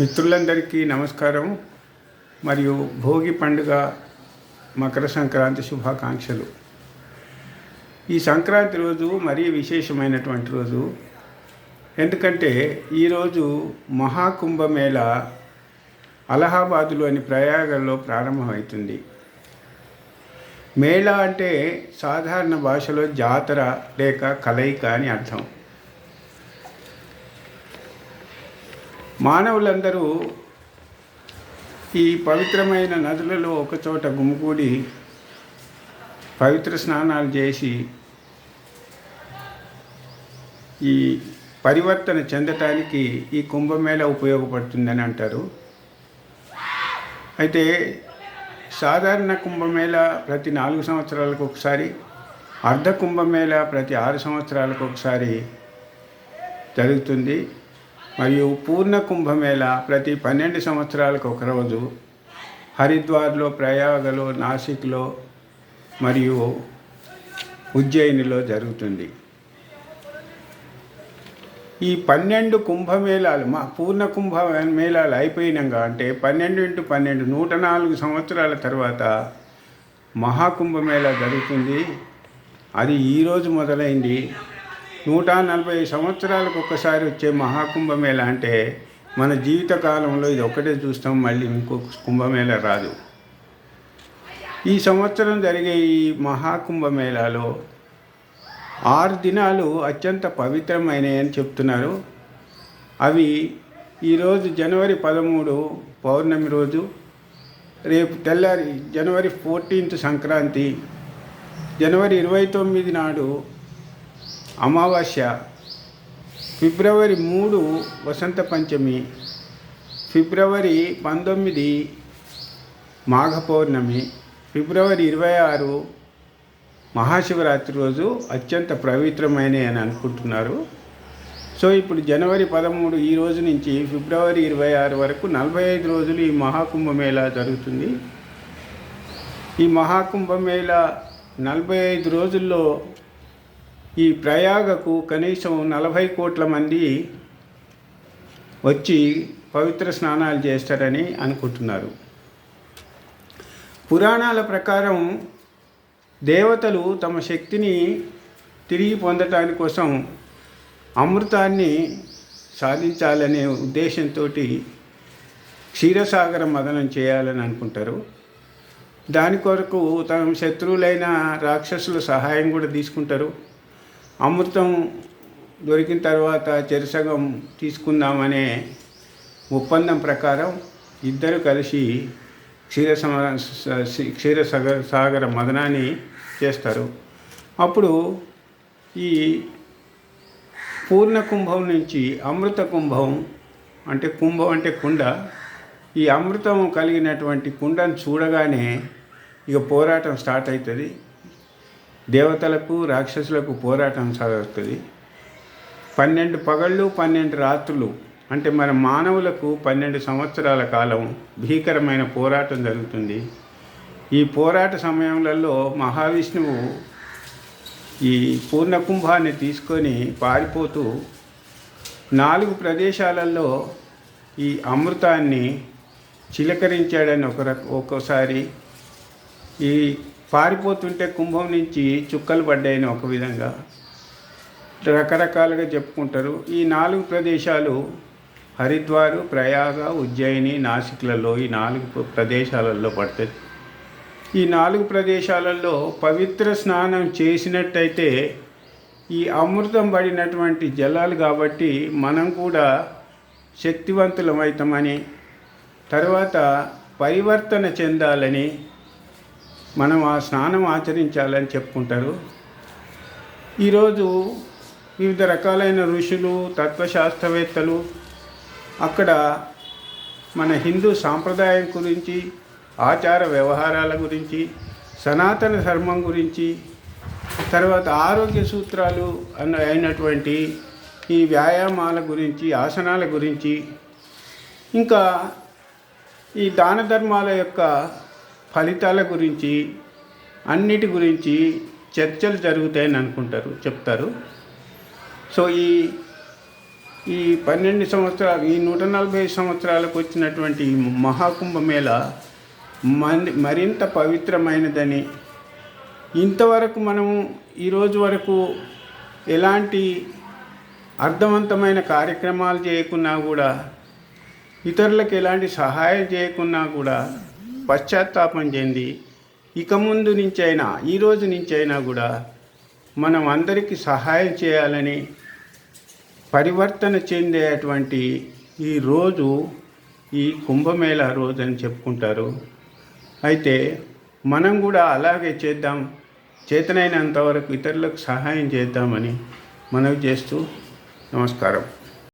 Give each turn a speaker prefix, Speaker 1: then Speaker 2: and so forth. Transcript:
Speaker 1: మిత్రులందరికీ నమస్కారం. మరియు భోగి పండుగ మకర సంక్రాంతి శుభాకాంక్షలు. ఈ సంక్రాంతి రోజు మరీ విశేషమైనటువంటి రోజు. ఎందుకంటే ఈరోజు మహాకుంభమేళ అలహాబాదులోని ప్రయాగంలో ప్రారంభమవుతుంది. మేళ అంటే సాధారణ భాషలో జాతర లేక కలయిక అని అర్థం. మానవులందరూ ఈ పవిత్రమైన నదులలో ఒకచోట గుమికూడి పవిత్ర స్నానాలు చేసి ఈ పరివర్తన చెందటానికి ఈ కుంభమేళ ఉపయోగపడుతుందని అంటారు. అయితే సాధారణ కుంభమేళ ప్రతి నాలుగు సంవత్సరాలకు ఒకసారి అర్ధ కుంభమేళ ప్రతి ఆరు సంవత్సరాలకు ఒకసారి జరుగుతుంది. మరియు పూర్ణ కుంభమేళ ప్రతి పన్నెండు సంవత్సరాలకు ఒక రోజు హరిద్వార్లో ప్రయాగలో నాసిక్లో మరియు ఉజ్జయినిలో జరుగుతుంది. ఈ పన్నెండు కుంభమేళాలు మా పూర్ణ కుంభ మేళాలు అయిపోయినాక అంటే పన్నెండు ఇంటూ పన్నెండు నూట నాలుగు సంవత్సరాల తర్వాత మహాకుంభమేళా జరుగుతుంది. అది ఈరోజు మొదలైంది. నూట నలభై సంవత్సరాలకు ఒక్కసారి వచ్చే మహాకుంభమేళ అంటే మన జీవిత కాలంలో ఇది ఒక్కటే చూస్తాం మళ్ళీ ఇంకొక కుంభమేళ రాదు. ఈ సంవత్సరం జరిగే ఈ మహాకుంభమేళాలో ఆరు దినాలు అత్యంత పవిత్రమైనవి అని చెప్తున్నారు. అవి ఈరోజు జనవరి పదమూడు పౌర్ణమి రోజు రేపు తెల్లారి జనవరి ఫోర్టీన్త్ సంక్రాంతి జనవరి ఇరవై తొమ్మిది నాడు అమావాస్య ఫిబ్రవరి మూడు వసంత పంచమి ఫిబ్రవరి పంతొమ్మిది మాఘ పౌర్ణమి ఫిబ్రవరి ఇరవై ఆరు మహాశివరాత్రి రోజు అత్యంత పవిత్రమైన అని అనుకుంటున్నారు. సో ఇప్పుడు జనవరి పదమూడు ఈ రోజు నుంచి ఫిబ్రవరి ఇరవై ఆరు వరకు నలభై ఐదు రోజులు ఈ మహాకుంభమేళా జరుగుతుంది. ఈ మహాకుంభమేళా నలభై ఐదు రోజుల్లో ఈ ప్రయాగకు కనీసం నలభై కోట్ల మంది వచ్చి పవిత్ర స్నానాలు చేస్తారని అనుకుంటున్నారు. పురాణాల ప్రకారం దేవతలు తమ శక్తిని తిరిగి పొందటాని కోసం అమృతాన్ని సాధించాలనే ఉద్దేశంతో క్షీరసాగర మదనం చేయాలని అనుకుంటారు. దాని కొరకు తమ శత్రువులైన రాక్షసుల సహాయం కూడా తీసుకుంటారు. అమృతం దొరికిన తర్వాత చెరసగం తీసుకుందామనే ఒప్పందం ప్రకారం ఇద్దరు కలిసి క్షీర సమ క్షీర సాగర మదనాన్ని చేస్తారు. అప్పుడు ఈ పూర్ణ కుంభం నుంచి అమృత కుంభం అంటే కుంభం అంటే కుండ ఈ అమృతం కలిగినటువంటి కుండను చూడగానే ఇక పోరాటం స్టార్ట్ అవుతుంది. దేవతలకు రాక్షసులకు పోరాటం సాగుతుంది. పన్నెండు పగళ్ళు పన్నెండు రాత్రులు. అంటే మన మానవులకు పన్నెండు సంవత్సరాల కాలం భీకరమైన పోరాటం జరుగుతుంది. ఈ పోరాట సమయంలో మహావిష్ణువు ఈ పూర్ణకుంభాన్ని తీసుకొని పారిపోతూ నాలుగు ప్రదేశాలలో ఈ అమృతాన్ని చిలకరించాడని ఒక ఒక్కోసారి ఈ పారిపోతుంటే కుంభం నుంచి చుక్కలు పడ్డాయని ఒక విధంగా రకరకాలుగా చెప్పుకుంటారు. ఈ నాలుగు ప్రదేశాలు హరిద్వారు ప్రయాగ ఉజ్జయిని నాసిక్లలో ఈ నాలుగు ప్రదేశాలలో పడుతుంది ఈ నాలుగు ప్రదేశాలలో పవిత్ర స్నానం చేసినట్టయితే ఈ అమృతం పడినటువంటి జలాలు కాబట్టి మనం కూడా శక్తివంతులమవుతామని తర్వాత పరివర్తన చెందాలని మనం ఆ స్నానం ఆచరించాలని చెప్పుకుంటారు. ఈరోజు వివిధ రకాలైన ఋషులు తత్వశాస్త్రవేత్తలు అక్కడ మన హిందూ సాంప్రదాయం గురించి ఆచార వ్యవహారాల గురించి సనాతన ధర్మం గురించి తర్వాత ఆరోగ్య సూత్రాలు అన్న అయినటువంటి ఈ వ్యాయామాల గురించి ఆసనాల గురించి ఇంకా ఈ దాన ధర్మాల యొక్క ఫలితాల గురించి అన్నిటి గురించి చర్చలు జరుగుతాయని అనుకుంటారు చెప్తారు. సో ఈ ఈ పన్నెండు సంవత్సరాలు ఈ నూట నలభై ఐదు సంవత్సరాలకు వచ్చినటువంటి మహాకుంభమేళ మరింత పవిత్రమైనదని ఇంతవరకు మనము ఈరోజు వరకు ఎలాంటి అర్థవంతమైన కార్యక్రమాలు చేయకున్నా కూడా ఇతరులకు ఎలాంటి సహాయం చేయకున్నా కూడా పశ్చాత్తాపం చెంది ఇక ముందు నుంచైనా ఈ రోజు నుంచైనా కూడా మనం అందరికీ సహాయం చేయాలని పరివర్తన చెందేటువంటి ఈ రోజు ఈ కుంభమేళా రోజు అని చెప్పుకుంటారు. అయితే మనం కూడా అలాగే చేద్దాం చేతనైనంత వరకు ఇతరులకు సహాయం చేద్దామని మనవి చేస్తూ నమస్కారం.